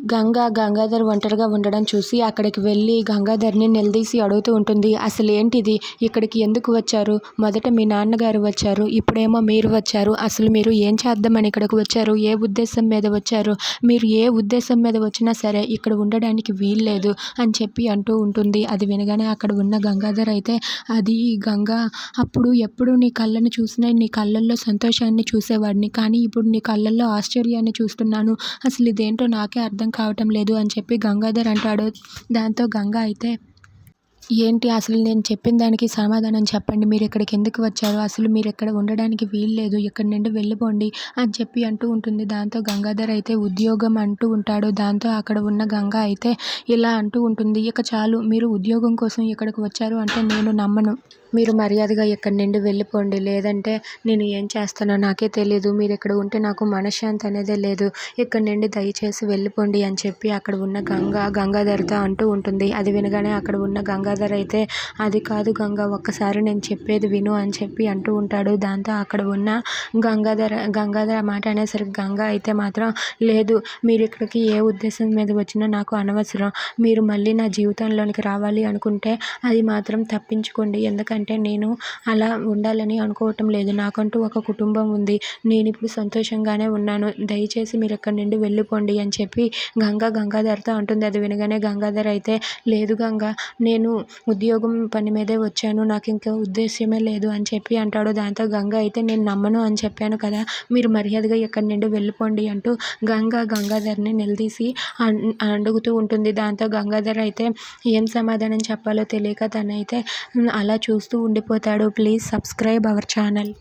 గంగ గంగాధర్ ఒంటరిగా ఉండడం చూసి అక్కడికి వెళ్ళి గంగాధర్ని నిలదీసి అడుగుతూ ఉంటుంది అసలు ఏంటిది ఇక్కడికి ఎందుకు వచ్చారు? మొదట మీ నాన్నగారు వచ్చారు ఇప్పుడేమో మీరు వచ్చారు. అసలు మీరు ఏం చేద్దామని ఇక్కడికి వచ్చారు? ఏ ఉద్దేశం మీద వచ్చారు? మీరు ఏ ఉద్దేశం మీద వచ్చినా సరే ఇక్కడ ఉండడానికి వీల్లేదు అని చెప్పి అంటూ ఉంటుంది. అది వినగానే అక్కడ ఉన్న గంగాధర్ అయితే అది గంగా అప్పుడు ఎప్పుడు నీ కళ్ళను చూసినా నీ కళ్ళల్లో సంతోషాన్ని చూసేవాడిని. కానీ ఇప్పుడు నీ కళ్ళల్లో ఆశ్చర్యాన్ని చూస్తున్నాను. అసలు ఇదేంటో నాకే అర్థం కావటం లేదు అని చెప్పి గంగాధర్ అంటాడు. దాంతో గంగ అయితే ఏంటి అసలు నేను చెప్పిన దానికి సమాధానం చెప్పండి. మీరు ఇక్కడికి ఎందుకు వచ్చారు? అసలు మీరు ఇక్కడ ఉండడానికి వీల్లేదు ఇక్కడి నుండి వెళ్ళిపోండి అని చెప్పి అంటూ ఉంటుంది. దాంతో గంగాధర్ అయితే ఉద్యోగం అంటూ ఉంటాడు. దాంతో అక్కడ ఉన్న గంగ అయితే ఇలా అంటూ ఉంటుంది. ఇక చాలు మీరు ఉద్యోగం కోసం ఇక్కడికి వచ్చారు అంటే నేను నమ్మను. మీరు మర్యాదగా ఇక్కడి నుండి వెళ్ళిపోండి. లేదంటే నేను ఏం చేస్తానో నాకే తెలియదు మీరు ఇక్కడ ఉంటే నాకు మనశ్శాంతి అనేదే లేదు. ఇక్కడి నుండి దయచేసి వెళ్ళిపోండి అని చెప్పి అక్కడ ఉన్న గంగ గంగాధర్తో అంటూ ఉంటుంది. అది వినగానే అక్కడ ఉన్న గంగా గంగాధర్ అయితే అది కాదు గంగ ఒక్కసారి నేను చెప్పేది విను అని చెప్పి అంటూ ఉంటాడు. దాంతో అక్కడ ఉన్న గంగాధర గంగాధర మాట అనేసరికి గంగ అయితే మాత్రం లేదు మీరు ఇక్కడికి ఏ ఉద్దేశం మీద వచ్చినా నాకు అనవసరం. మీరు మళ్ళీ నా జీవితంలోనికి రావాలి అనుకుంటే అది మాత్రం తప్పించుకోండి. ఎందుకంటే నేను అలా ఉండాలని అనుకోవటం లేదు. నాకంటూ ఒక కుటుంబం ఉంది. నేను ఇప్పుడు సంతోషంగానే ఉన్నాను. దయచేసి మీరు ఇక్కడి నుండి వెళ్ళిపోండి అని చెప్పి గంగా గంగాధర్తో అంటుంది. అది వినగానే గంగాధర్ అయితే లేదు గంగా నేను ఉద్యోగం పని మీదే వచ్చాను నాకు ఇంకా ఉద్దేశ్యమే లేదు అని చెప్పి అంటాడు. దాంతో గంగ అయితే నేను నమ్మను అని చెప్పాను కదా మీరు మర్యాదగా ఇక్కడి నుండి వెళ్ళిపోండి అంటూ గంగ గంగాధర్ని నిలదీసి అన్ అడుగుతూ ఉంటుంది. దాంతో గంగాధర్ అయితే ఏం సమాధానం చెప్పాలో తెలియక తనైతే అలా చూస్తూ ఉండిపోతాడు. Please subscribe our channel.